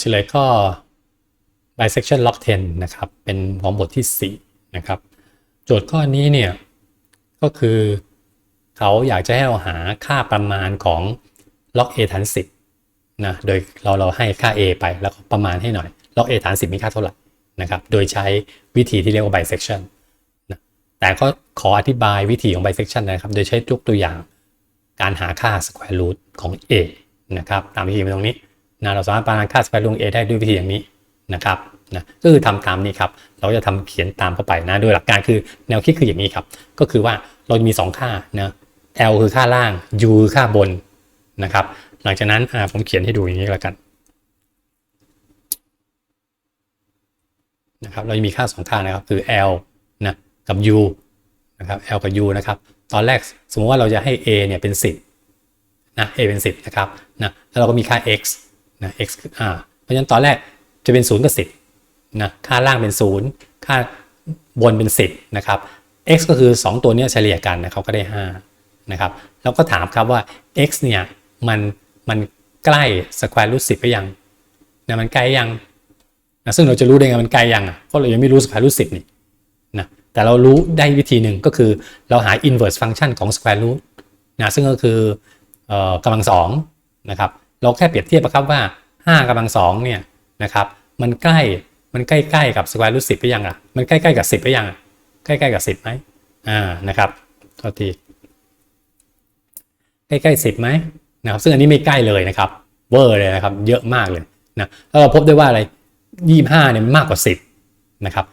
เฉลยข้อ bisection log 10 นะครับ เป็นของบทที่ 4 นะครับ โจทย์ข้อนี้เนี่ย ก็คือเขาอยากจะให้เราหาค่าประมาณของ log a ฐาน 10 นะ โดยเราเราให้ค่า a ไปแล้วก็ประมาณให้หน่อย log a ฐาน 10 มีค่าเท่าไหร่นะครับ โดยใช้วิธีที่เรียกว่า bisection นะแต่ก็ขออธิบายวิธีของ bisection นะครับ โดยใช้ยกตัวอย่างการหาค่า square root ของ a นะครับ ตามวิธีมาตรงนี้ นะเราสามารถประมาณค่า square root ของ a ได้ด้วยวิธีอย่างนี้นะครับนะก็คือทำตามนี้ครับ เราจะทำเขียนตามเข้าไปนะโดยหลักการคือแนวคิดคืออย่างนี้ครับ ก็คือว่าเรามี 2 ค่านะ L คือค่าล่าง U คือค่าบนนะครับ หลังจากนั้นผมเขียนให้ดูอย่างนี้แล้วกันนะครับเราจะมีค่า 2 ค่านะครับคือ L นะกับ U นะครับ L กับ U นะครับตอนแรกสมมติว่าเราจะให้ A เนี่ยเป็น 10นะ A เป็น 10นะครับนะแล้วเราก็มีค่า x นะ x อ่าเพราะฉะนั้นตอนแรกจะเป็น 0 กับ 10นะค่าล่างเป็น 0 ค่าบนเป็น 10 นะครับ x ก็คือ 2 ตัวนี้เฉลี่ยกันนะเขาก็ได้ 5 นะครับ แล้วก็ถามครับว่า x เนี่ยมันมันใกล้ square root 10ไปยังนะมันใกล้ยังนะซึ่งเราจะรู้ได้ไงมันใกล้ยังอะเพราะเรายังไม่รู้ square root 10นี่นะแต่เรารู้ได้วิธีหนึ่งก็คือเราหา inverse function ของ square root นะซึ่งก็คือออกำลังสองนะครับ เราแค่เปรียบเทียบครับว่า5กำลังสองเนี่ยนะครับมันใกล้มันใกล้ๆกับ square root 10ไปยังอะมันใกล้ๆกับ10ไปยังใกล้ๆกับ10ไหมอ่านะครับโทษทีใกล้ๆสิบไหมนะครับซึ่งอันนี้ไม่ใกล้เลยนะครับเวอร์เลยนะครับเยอะมากเลยนะแล้วเราพบได้ว่าอะไรยี่ห้าเนี่ยมากกว่าสิบนะครับ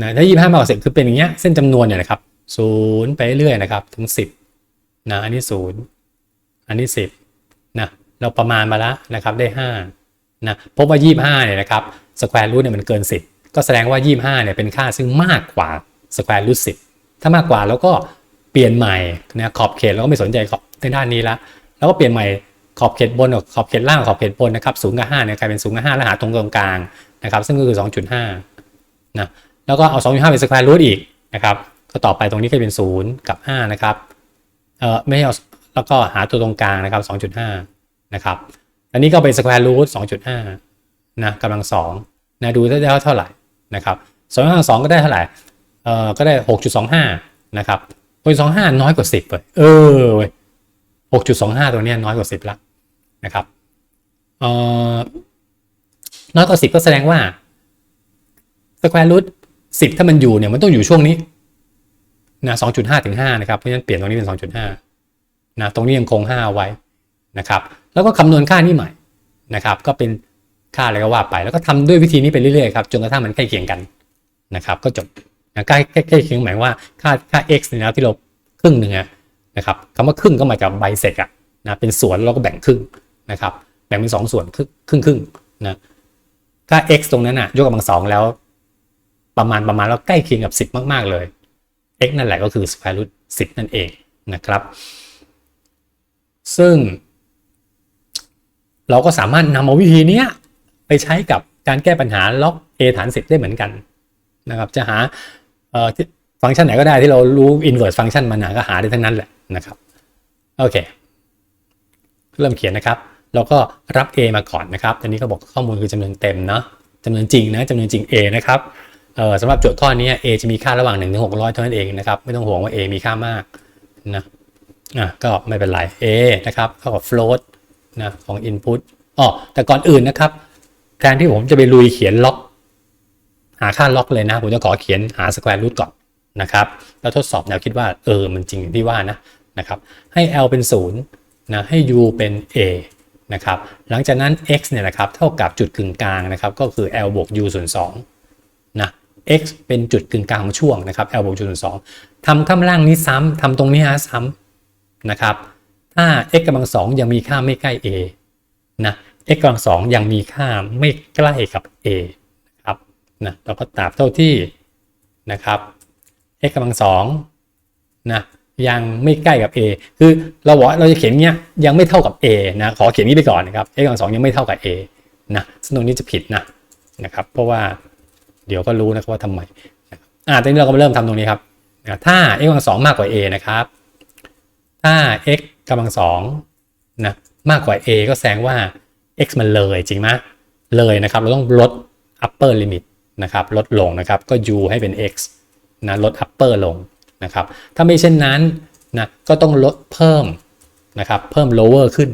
นะถ้ายี่ห้ามากกว่าสิบคือเป็นอย่างเงี้ยเส้นจำนวนเนี่ยนะครับศูนย์ไปเรื่อยนะครับถึงสิบนะอันนี้ศูนย์อันนี้สิบนะ เราประมาณมาแล้วนะครับได้ห้านะพบว่ายี่ห้าเนี่ยนะครับสแควร์รูทเนี่ยมันเกินสิบก็แสดงว่ายี่ห้าเนี่ยเป็นค่าซึ่งมากกว่าสแควร์รูทสิบถ้ามากกว่าแล้วก็เปลี่ยนใหม่นะขอบเขตเราก็ไม่สนใจในด้านนี้ละแล้วก็เปลี่ยนใหม่ขอบเขตบนกับขอบเขตล่างขอบเขตบนนะครับศูนย์กับห้าเนี่ยกลายเป็นศูนย์กับห้าแล้วหาตรงกลางนะครับ ซึ่งก็คือ 2.5นะแล้วก็เอา 2.5 เป็นสแควร์รูทอีกนะครับก็ต่อไปตรงนี้ก็เป็น 0 กับ 5 นะครับเออไม่ใช่เอาแล้วก็หาตัวตรงกลางนะครับ 2.5 นะครับ อันนี้ก็เป็นสแควร์รูท2.5นะกำลัง2นะดูได้เท่าไหร่นะครับ2กำลัง2ก็ได้เท่าไหร่เอ่อก็ได้6.25นะครับ6.25น้อยกว่า10เลยเออเว้ย6.25ตัวเนี้ยน้อยกว่า10ละนะครับเอ่อน้อยกว่า10ก็แสดงว่า square root 10ถ้ามันอยู่เนี่ยมันต้องอยู่ช่วงนี้นะ2.5ถึง5นะครับเพราะฉะนั้นเปลี่ยนตรงนี้เป็น2.5นะตรงนี้ยังคง5เอาไว้ นะครับ แล้วก็คำนวณค่านี้ใหม่นะครับ ก็เป็นค่าอะไรก็ว่าไป แล้วก็ทำด้วยวิธีนี้ไปเรื่อยๆครับจนกระทั่งมันใกล้เคียงกันนะครับ ก็จบนะใกล้ใกล้ใกล้เคียงหมายว่าค่าค่า x เนี่ยนะที่เราครึ่งหนึ่งนะครับคำว่าครึ่งก็มายกับไบเซกอะนะเป็นส่วนแล้วเราก็แบ่งครึ่งนะครับ แบ่งเป็นสองส่วนครึ่งครึ่งครึ่งนะค่า x ตรงนั้นอะยกกำลังสองแล้ว ประมาณประมาณแล้วใกล้เคียงกับ 10 มาก ๆ เลย x นั่นแหละก็คือ square root 10 นั่นเองนะครับ ซึ่ง เราก็สามารถนำเอาวิธีนี้ไปใช้กับการแก้ปัญหาล็อก a ฐาน10 ได้เหมือนกันนะครับ จะหาฟังก์ชันไหนก็ได้ที่เรารู้ inverse function มานานก็หาได้ทั้งนั้นแหละนะครับโอเค เริ่มเขียนนะครับ เราก็รับ a มาก่อนนะครับอันนี้ก็บอกข้อมูลคือจำนวนเต็มเนาะจำนวนจริงนะจำนวนจริง a นะครับสำหรับโจทย์ข้อนี้ a จะมีค่าระหว่าง1ถึง600เท่านั้นเองนะครับ ไม่ต้องห่วงว่า a มีค่ามากนะอะก็ไม่เป็นไร a นะครับเท่ากับ float นะของ input อ๋อแต่ก่อนอื่นนะครับแทนที่ผมจะไปลุยเขียนล็อก หาค่าล็อกเลยนะ ผมจะขอเขียนหา square root ก่อนนะครับ แล้วทดสอบแนวคิดว่าเออมันจริงอย่างที่ว่านะนะครับ ให้ l เป็น 0 นะ ให้ u เป็น a นะครับ หลังจากนั้น x เนี่ยนะครับเท่ากับจุดกึ่งกลางนะครับ ก็คือ l บวก u ส่วน2นะ x เป็นจุดกึ่งกลางของช่วงนะครับ l บวก u ส่วน2ทำข้างล่างนี้ซ้ำทำตรงนี้ฮะซ้ำนะครับ ถ้า x กำลังสองยังมีค่าไม่ใกล้ a นะ x กำลังสองยังมีค่าไม่ใกล้กับ a นะครับนะเราก็ตราบเท่าที่นะครับ x กำลังสองนะยังไม่ใกล้กับ a คือเราบอกว่าเราจะเขียนเนี้ยยังไม่เท่ากับ a นะขอเขียนนี้ไปก่อนนะครับ x กำลังสองยังไม่เท่ากับ a นะซึ่งตรงนี้จะผิดนะนะครับ เพราะว่าเดี๋ยวก็รู้นะครับว่าทำไมอ่าตอนนี้เราก็มาเริ่มทำตรงนี้ครับถ้า x กำลังสองมากกว่า a นะครับ ถ้า x กำลังสองนะมากกว่า a ก็แสดงว่า x มันเลยจริงไหมเลยนะครับ เราต้องลด upper limit นะครับลดลงนะครับก็ u ให้เป็น x นะลด upper ลงนะครับถ้าไม่เช่นนั้นนะก็ต้องลดเพิ่มนะครับเพิ่ม lower ขึ้น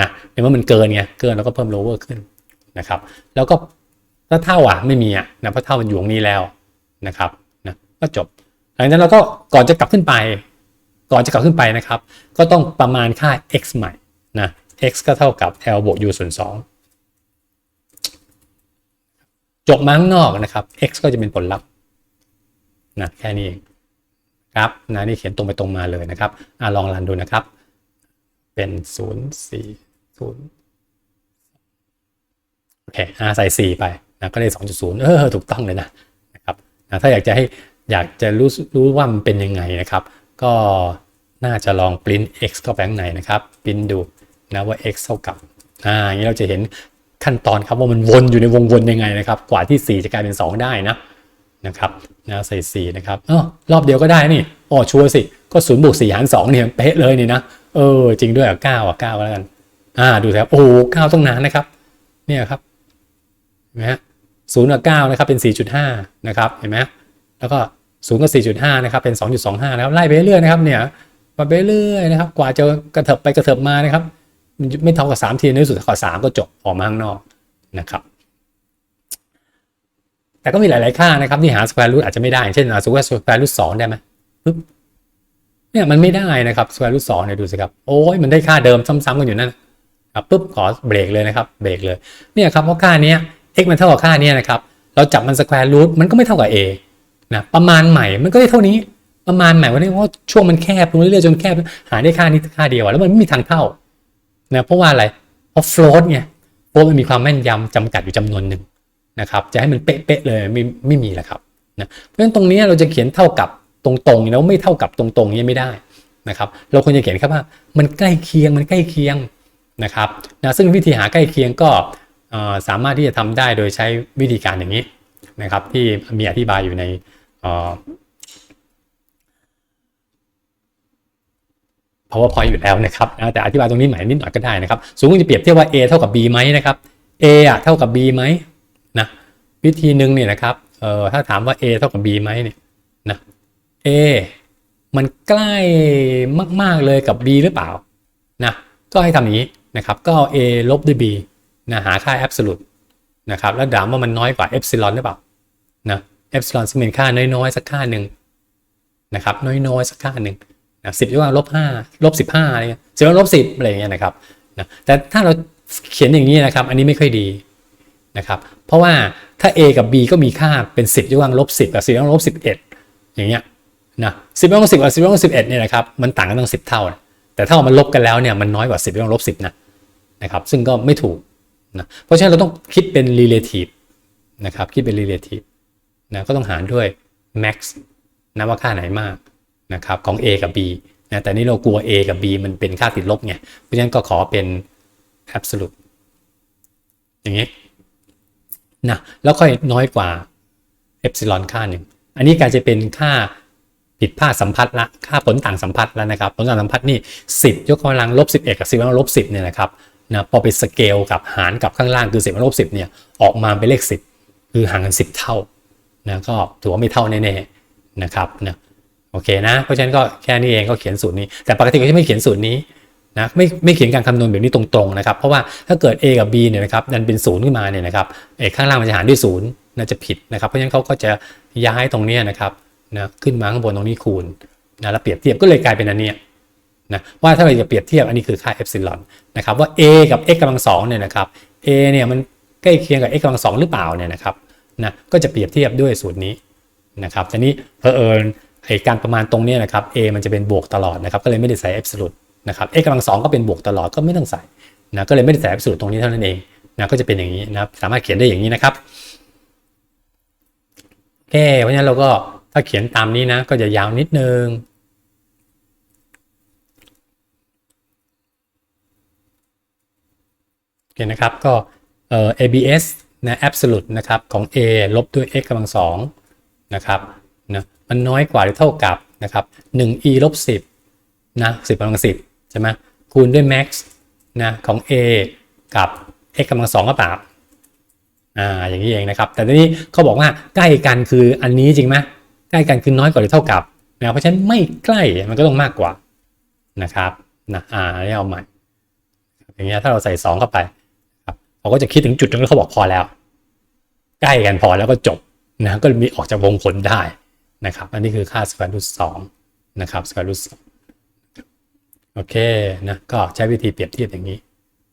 นะในเมื่อมันเกินไงเกินแล้วก็เพิ่ม lower ขึ้นนะครับแล้วก็ถ้าเท่าอะไม่มีอะนะเพราะเท่ามันอยู่ตรงนี้แล้วนะครับนะก็จบหลังจากนั้นเราก็ก่อนจะกลับขึ้นไป ก่อนจะกลับขึ้นไปนะครับ ก็ต้องประมาณค่า x ใหม่นะ x ก็เท่ากับ l บวก u ส่วน2จบมาข้างนอกนะครับ x ก็จะเป็นผลลัพธ์นะแค่นี้เองครับนะนี่เขียนตรงไปตรงมาเลยนะครับอะลองรันดูนะครับ เป็น 0 4 0โอเคอะใส่ 4 ไปนะก็ได้ 2.0 เออ ถูกต้องเลยนะนะครับนะถ้าอยากจะให้อยากจะรู้รู้ว่ามันเป็นยังไงนะครับ ก็น่าจะลอง print x เข้าไปข้างในนะครับ print ดูนะว่า x เท่ากับอ่าอย่างนี้เราจะเห็นขั้นตอนครับว่ามันวนอยู่ในวงวนยังไงนะครับ กว่าที่ 4 จะกลายเป็น 2 ได้นะนะครับนะใส่4นะครับอ๋อรอบเดียวก็ได้นี่อ๋อชัวร์สิ ก็0บวก4หาร2เนี่ยเป๊ะเลยนี่นะเออจริงด้วยอะ9อะ9ก็แล้วกันอ่าดูสิครับโอ้9ต้องนานนะครับ เนี่ยครับเห็นไหมฮะศูนย์กับเก้านะครับเป็น 4.5 นะครับเห็นไหมแล้วก็ ศูนย์กับ4.5นะครับเป็น2.25นะครับไล่ไปเรื่อยนะครับเนี่ยมาไปเรื่อยนะครับ กว่าจะกระเถิบไปกระเถิบมานะครับมันไม่เท่ากับ3ทีในที่สุดขอ3ก็จบออกมาข้างนอกนะครับ แต่ก็มีหลาย ๆ ค่านะครับที่หา square root อาจจะไม่ได้ เช่นสมมติว่า square root 2ได้ไหมเนี่ยมันไม่ได้นะครับ square root 2เนี่ยดูสิครับโอ้ยมันได้ค่าเดิมซ้ำๆกันอยู่นั่นครับปุ๊บขอเบรกเลยนะครับเบรกเลยเนี่ยครับเพราะค่านี้ x มันเท่ากับค่านี้นะครับ เราจับมัน square root มันก็ไม่เท่ากับ a นะประมาณใหม่มันก็ได้เท่านี้ประมาณใหม่ว่านี่เพราะช่วงมันแคบลงเรื่อยๆจนแคบหาได้ค่านี้ค่าเดียวแล้วมันไม่มีทางเท่านะเพราะว่าอะไรเพราะ float ไง float มันมีความแม่นยำจำกัดอยู่จำนวนหนึ่งนะครับ จะให้มันเป๊ะๆเลยไม่ไม่มีแหละครับนะเพราะฉะนั้นตรงนี้เราจะเขียนเท่ากับตรงๆแล้วไม่เท่ากับตรงๆนี้ไม่ได้นะครับ เราควรจะเขียนครับว่ามันใกล้เคียงมันใกล้เคียงนะครับนะซึ่งวิธีหาใกล้เคียงก็สามารถที่จะทำได้โดยใช้วิธีการอย่างนี้นะครับ ที่มีอธิบายอยู่ใน powerpoint อยู่แล้วนะครับแต่อธิบายตรงนี้ใหม่นิดหน่อยก็ได้นะครับสมมติจะเปรียบเทียบว่า a เท่ากับ b ไหมนะครับ a อะเท่ากับ b ไหมนะวิธีหนึ่งเนี่ยนะครับเอ่อถ้าถามว่า a เท่ากับ b ไหมเนี่ยนะ a มันใกล้มาก ๆเลยกับ b หรือเปล่านะก็ให้ทำอย่างนี้นะครับก็ a ลบด้วย b นะหาค่า absolute นะครับแล้วถามว่ามันน้อยกว่า epsilon หรือเปล่านะ epsilon ซึ่งเป็นค่าน้อยๆ สักค่าหนึ่งนะครับ น้อยๆ สักค่าหนึ่งนะสิบยกกำลังลบห้าลบสิบห้าอะไรเงี้ยสิบยกลบสิบอะไรเงี้ยนะครับนะแต่ถ้าเราเขียนอย่างนี้นะครับ อันนี้ไม่ค่อยดีนะครับ เพราะว่าถ้า a กับ b ก็มีค่าเป็น 10ยกกำลังลบ10กับ10ยกกำลังลบ11 อย่างเงี้ยนะ10ยกกำลัง10กับ10ยกกำลัง11เอ็ดเนี่ยนะครับมันต่างกันตั้ง10เท่า แต่ถ้ามันลบกันแล้วเนี่ยมันน้อยกว่า10ยกกำลังลบ10นะนะครับ ซึ่งก็ไม่ถูกนะเพราะฉะนั้นเราต้องคิดเป็น relative นะครับคิดเป็น relative นะก็ต้องหารด้วย max นะว่าค่าไหนมากนะครับของ a กับ b นะแต่นี่เรากลัว a กับ b มันเป็นค่าติดลบไงเพราะฉะนั้นก็ขอเป็น absolute อย่างนี้นะแล้วค่อยน้อยกว่าเอ p ซิลอนค่าหนึ่งอันนี้กลายจะเป็นค่าผิดพลาดสัมพัทธ์ละค่าผลต่างสัมพัทธ์แล้วนะครับ ผลต่างสัมพัทธ์นี่ 10 ยกกำลังลบ11 กับ 10กำลังลบ10เนี่ยนะครับนะพอไปสเกลกับหารกับข้างล่างคือ10กำลังลบ10เนี่ยออกมาเป็นเลข 10 คือห่างกัน 10 เท่า นะก็ถือว่าไม่เท่าแน่ๆนะครับนะโอเคนะ เพราะฉะนั้นก็แค่นี้เองก็เขียนสูตรนี้ แต่ปกติก็จะไม่เขียนสูตรนี้นะไม่ไม่เขียนการคำนวณแบบนี้ตรงๆนะครับเพราะว่าถ้าเกิด a กับ b เนี่ยนะครับดันเป็นศูนย์ขึ้นมาเนี่ยนะครับเอข้างล่างมันจะหารด้วยศูนย์น่าจะผิดนะครับ เพราะฉะนั้นเขาก็จะย้ายตรงนี้นะครับนะขึ้นมาข้างบนตรงนี้คูณนะแล้วเปรียบเทียบก็เลยกลายเป็นอันนี้นะว่าถ้าเราจะเปรียบเทียบอันนี้คือค่าเอ p ซิลอนนะครับว่า a กับ x กำลังสองเนี่ยนะครับ a เนี่ยมันใกล้เคียงกับ x กำลังสองหรือเปล่าเนี่ยนะครับ นะก็จะเปรียบเทียบด้วยสูตรนี้นะครับทีนี้เพอเอิญไอการประมาณตรงนี้นะครับ a มันจะเป็นบวกตลอดนะครับก็เลยไม่ได้ใส่ absolute นะครับ x กำลังสองก็เป็นบวกตลอดก็ไม่ต้องใส่นะก็เลยไม่ได้ใส่ absolute ตรงนี้เท่านั้นเองนะก็จะเป็นอย่างนี้นะครับสามารถเขียนได้อย่างนี้นะครับโอเคเพราะฉะนั้นเราก็ถ้าเขียนตามนี้นะ ก็จะยาวนิดนึงโอเคนะครับก็เอ่อ abs นะ absolute นะครับของ a ลบด้วย x กำลังสองนะครับนะมันน้อยกว่าหรือเท่ากับนะครับ 1 e ลบ10นะ10กำลัง10ใช่ไหมคูณด้วย max นะของ a กับ x กำลัง2ก็เปล่าอ่าอย่างนี้เองนะครับ แต่ทีนี้เขาบอกว่าใกล้กันคืออันนี้จริงไหมใกล้กันคือน้อยกว่าหรือเท่ากับนะเพราะฉะนั้นไม่ใกล้มันก็ต้องมากกว่านะครับนะอ่าอันนี้เอาใหม่อย่างเงี้ยถ้าเราใส่สองเข้าไป เขาก็จะคิดถึงจุดนั้นเขาบอกพอแล้ว ใกล้กันพอแล้วก็จบนะก็มีออกจากวงผลได้นะครับ อันนี้คือค่าสแควร์รูทสองนะครับสแควร์รูทสองโอเคนะก็ใช้วิธีเปรียบเทียบอย่างนี้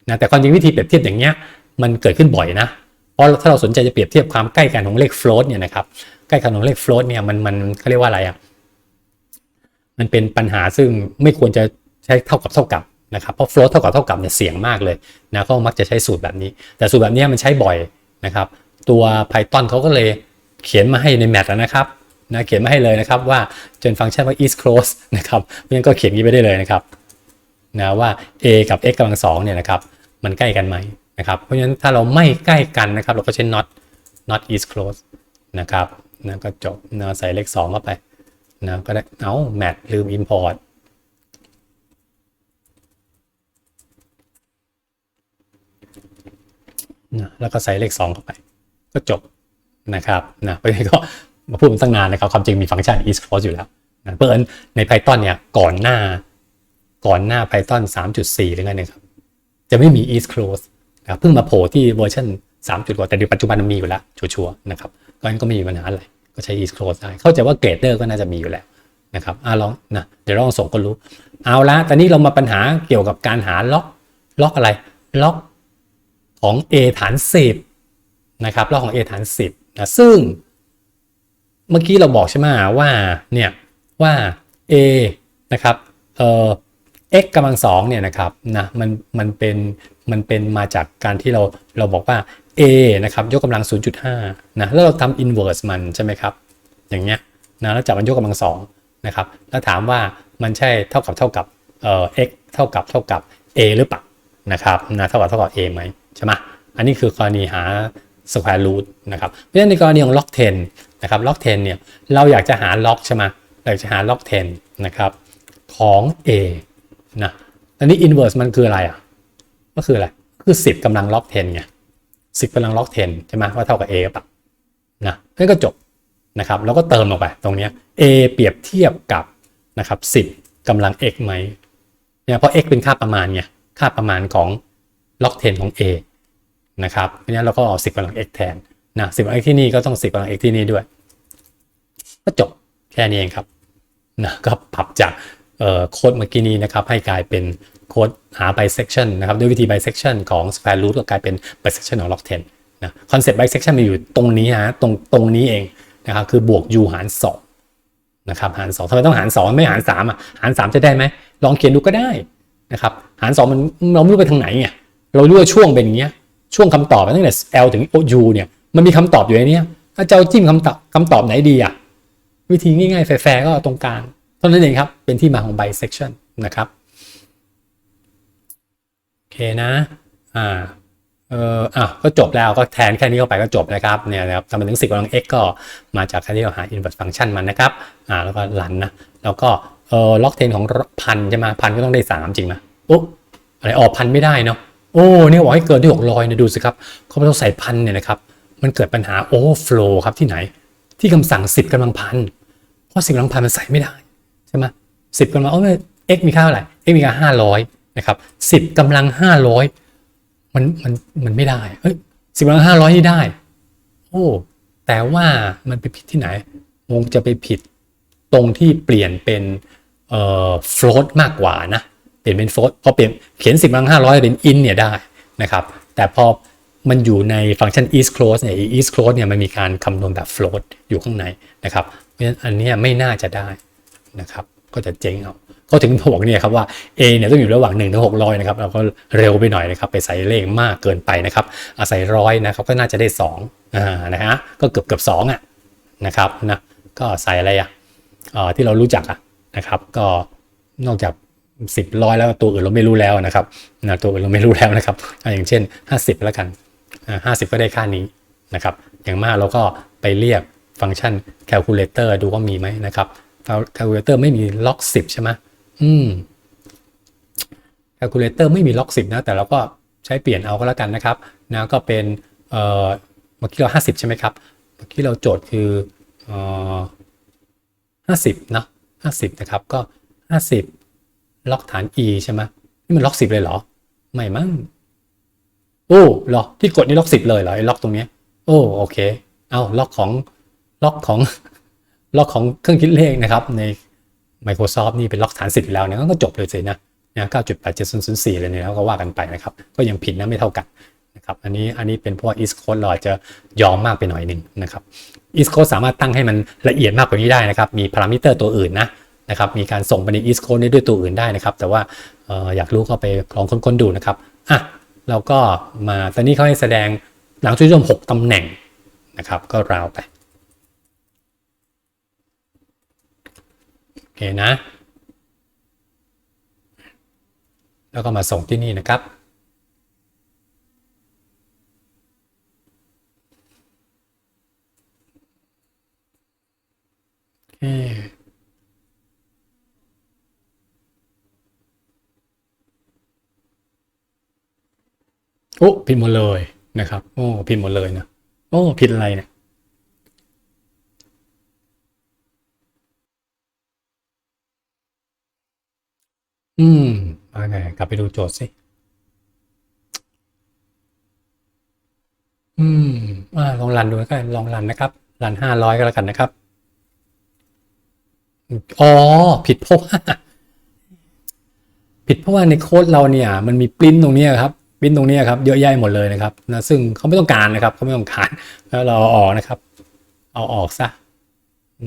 นะแต่ความจริงวิธีเปรียบเทียบอย่างเงี้ยมันเกิดขึ้นบ่อยนะเพราะถ้าเราสนใจจะเปรียบเทียบความใกล้กันของเลข float เนี่ยนะครับใกล้กันของเลข float เนี่ยมันมันเขาเรียกว่าอะไรอะมันเป็นปัญหาซึ่งไม่ควรจะใช้เท่ากับเท่ากับ นะครับเพราะ float เท่ากับเท่ากับเนี่ยเสี่ยงมากเลยนะก็มักจะใช้สูตรแบบนี้ แต่สูตรแบบนี้มันใช้บ่อยนะครับ ตัว Python เขาก็เลยเขียนมาให้ในแมทนะครับนะเขียนมาให้เลยนะครับว่าจนฟังก์ชันว่า is close นะครับเพราะฉะนั้นก็เขียนนี้ไปได้เลยนะครับนะว่า a กับ x กำลังสองเนี่ยนะครับมันใกล้กันไหมนะครับเพราะฉะนั้นถ้าเราไม่ใกล้กันนะครับเราก็ใช้ not not is close นะครับนะก็จบนะใส่เลข2เข้าไปนะก็ได้เอาแมทลืม import นะแล้วก็ใส่เลข 2 เข้าไป ก็จบนะครับนะเพราะงั้นก็มาพูดมาตั้งนานนะครับ ความจริงมีฟังก์ชัน is close อยู่แล้วนะเพิ่นใน Python เนี่ยก่อนหน้าก่อนหน้า Python 3.4 หรือไงนะครับ จะไม่มี is close นะครับเพิ่งมาโผล่ที่เวอร์ชัน3จุดกว่าแต่ในปัจจุบันมันมีอยู่แล้ว ชัวร์ๆนะครับก็งั้นก็ไม่มีปัญหาอะไรก็ใช้ is close ได้ เข้าใจว่า grader ก็น่าจะมีอยู่แล้วนะครับอ่าลองนะเดี๋ยวลองส่งก็รู้ เอาละตอนนี้เรามาปัญหาเกี่ยวกับการหาล็อกล็อกอะไรล็อก ของ a ฐาน 10นะครับรอบของ a ฐาน 10นะซึ่งเมื่อกี้เราบอกใช่ไหมว่าเนี่ยว่า a นะครับเอ่อ x กำลังสองเนี่ยนะครับนะมันมันเป็นมันเป็นมาจากการที่เราเราบอกว่า a นะครับยกกำลัง 0.5นะแล้วเราทำ inverse มันใช่ไหมครับอย่างเงี้ยนะแล้วจับมันยกกำลังสองนะครับแล้วถามว่ามันใช่เท่ากับเท่ากับเอ่อ x เท่ากับเท่ากับ a หรือเปล่านะครับนะเท่ากับเท่ากับ a ไหม ใช่ไหมอันนี้คือกรณีหา square root นะครับ เพราะฉะนั้นในกรณีของ log 10นะครับ log 10เนี่ยเราอยากจะหา log ใช่ไหมเราอยากจะหา log 10นะครับของ a นะอันนี้ inverse มันคืออะไรอะก็คืออะไรคือ 10กำลัง log 10ไง10กำลัง log 10ใช่ไหมว่าเท่ากับ a ป่ะนะนั่นก็จบนะครับแล้วก็เติมลงไปตรงนี้ a เปรียบเทียบกับนะครับ10กำลัง x ไหมเนี่ยเพราะ x เป็นค่าประมาณไงค่าประมาณของ log 10ของ a นะครับเพราะฉะนั้นเราก็เอา10กำลัง x แทนนะ10กำลัง x ที่นี่ก็ต้อง10กำลัง x ที่นี่ด้วย ก็จบแค่นี้เองครับนะก็ปรับจากโค้ดเมื่อกี้นี้นะครับให้กลายเป็นโค้ดหา bisection นะครับด้วยวิธี bisection ของ square root ก็กลายเป็น bisection ของ log 10นะคอนเซ็ปต์ bisection มีอยู่ตรงนี้ฮะตรงตรงนี้เองนะครับคือบวก u หาร2นะครับหาร2ทำไมต้องหาร 2 ไม่หาร3อะหาร 3 จะได้ไหมลองเขียนดูก็ได้นะครับหาร 2 มันเราไม่รู้ไปทางไหนไง เรารู้ว่าช่วงเป็นอย่างเงี้ยช่วงคำตอบตั้งแต่ L ถึง U เนี่ยมันมีคำตอบอยู่ในนี้ถ้าเจ้าจิ้มคำตอบคำตอบไหนดีอะวิธีง่ายๆแฟร์ๆก็ตรงกลางเท่านั้นเองครับ เป็นที่มาของ bisection นะครับโอเคนะอ่าเอออะก็จบแล้วก็แทนแค่นี้เข้าไปก็จบนะครับเนี่ยนะครับทำมาถึง 10กำลัง x ก็มาจากการที่เราหา inverse function มันนะครับอ่าแล้วก็รันนะแล้วก็เออล็อกเทนของพันใช่ไหมพันก็ต้องได้ 3 จริงไหมโอ้อะไรออกพันไม่ได้เนาะ โอ้เนี่ยบอกให้เกินที่ 600เนี่ยดูสิครับเขาไม่ต้องใส่พันเนี่ยนะครับ มันเกิดปัญหา overflow ครับที่ไหน ที่คำสั่ง 10กำลังพันเพราะ10กำลังพันมันใส่ไม่ได้ใช่ไหมสิบกำลังโอ้ย x มีค่าเท่าไหร่ x มีค่าห้าร้อยนะครับสิบกำลังห้าร้อยมันมันมันไม่ได้เอ้ยสิบกำลังห้าร้อยนี่ได้ โอ้แต่ว่ามันไปผิดที่ไหนคงจะไปผิดตรงที่เปลี่ยนเป็นเอ่อ float มากกว่านะ เปลี่ยนเป็น float พอเปลี่ยนเขียนสิบลังห้าร้อยเป็น in เนี่ยได้นะครับแต่พอมันอยู่ในฟังก์ชัน is close เนี่ย is close เนี่ยมันมีการคำนวณแบบ float อยู่ข้างในนะครับเพราะฉะนั้นอันนี้ไม่น่าจะได้นะครับก็จะเจ๊งเอาเขาถึงบอกเนี่ยครับว่า A เนี่ยต้องอยู่ระหว่าง1ถึง600นะครับเราก็เร็วไปหน่อยนะครับไปใส่เลขมากเกินไปนะครับอาศัยร้อยนะครับก็น่าจะได้2อ่านะฮะก็เกือบเกือบสองอะนะครับนะก็ใส่อะไรอะอ่อที่เรารู้จักอะนะครับก็นอกจาก 10ร้อยแล้วตัวอื่นเราไม่รู้แล้วนะครับนะตัวอื่นเราไม่รู้แล้วนะครับอย่างเช่น 50 แล้วกันห้าสิบก็ได้ค่านี้นะครับอย่างมากเราก็ไปเรียกฟังก์ชัน calculator ดูว่ามีไหมนะครับ calculator ไม่มีล็อก10 ใช่ไหมอืม calculator ไม่มีล็อก10 นะ แต่เราก็ใช้เปลี่ยนเอาก็แล้วกันนะครับนะก็เป็นเอ่อมื่อกี้เราห้าสิบใช่ไหมครับเมื่อกี้เราโจทย์คือเอ่อห้าสิบเนาะห้าสิบนะครับก็ห้าสิบ ล็อกฐาน e ใช่ไหมนี่มันล็อกสิบเลยเหรอ ไม่มั้งโอ้หรอที่กดนี่ล็อกสิบเลยเหรอไอ้ล็อกตรงนี้โอ้โอเค เอาล็อกของล็อกของล็อกของเครื่องคิดเลขนะครับ ใน Microsoft นี่เป็นล็อกฐานสิบแล้วเนี่ยก็จบเลยสินะนะ9.8704เลยเนี่ยแล้วก็ว่ากันไปนะครับ ก็ยังผิดนะไม่เท่ากันนะครับอันนี้อันนี้เป็นเพราะว่า East Coast เราอาจจะยอมมากไปหน่อยหนึ่งนะครับ East Coast สามารถตั้งให้มันละเอียดมากกว่านี้ได้นะครับ มีพารามิเตอร์ตัวอื่นนะ นะครับมีการส่งไปใน East Coast ได้ด้วยตัวอื่นได้นะครับ แต่ว่าอออยากรู้ก็ไปลองค้นๆดูนะครับอะเราก็มาตอนนี้เขาให้แสดงหลังจุดชม6ตำแหน่งนะครับ ก็ราวไปโอเคนะ แล้วก็มาส่งที่นี่นะครับ โอเค โอ้ผิดหมดเลยนะครับ โอ้ผิดหมดเลยนะโอ้ผิดอะไรเนี่ยอืมโอเคกลับไปดูโจทย์สิ อืมอ่าลองรันดูกันลองรันนะครับ รันห้าร้อยก็แล้วกันนะครับ อ๋อ ผิดเพราะว่า ผิดเพราะว่าในโค้ดเราเนี่ย มันมีปริ้นตรงนี้ครับ ปริ้นตรงนี้ครับเยอะแยะหมดเลยนะครับนะซึ่งเขาไม่ต้องการนะครับเขาไม่ต้องการแล้วเราเอาออกนะครับ เอาออกซะ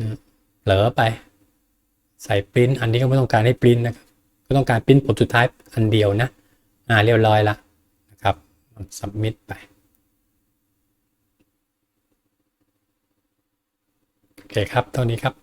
นะเผลอไป ใส่ปริ้นอันนี้ก็ไม่ต้องการให้ปริ้นนะครับก็ต้องการปริ้นผลสุดท้ายอันเดียวนะอ่าเรียบร้อยละนะครับ submit ไปโอเคครับเท่านี้ครับ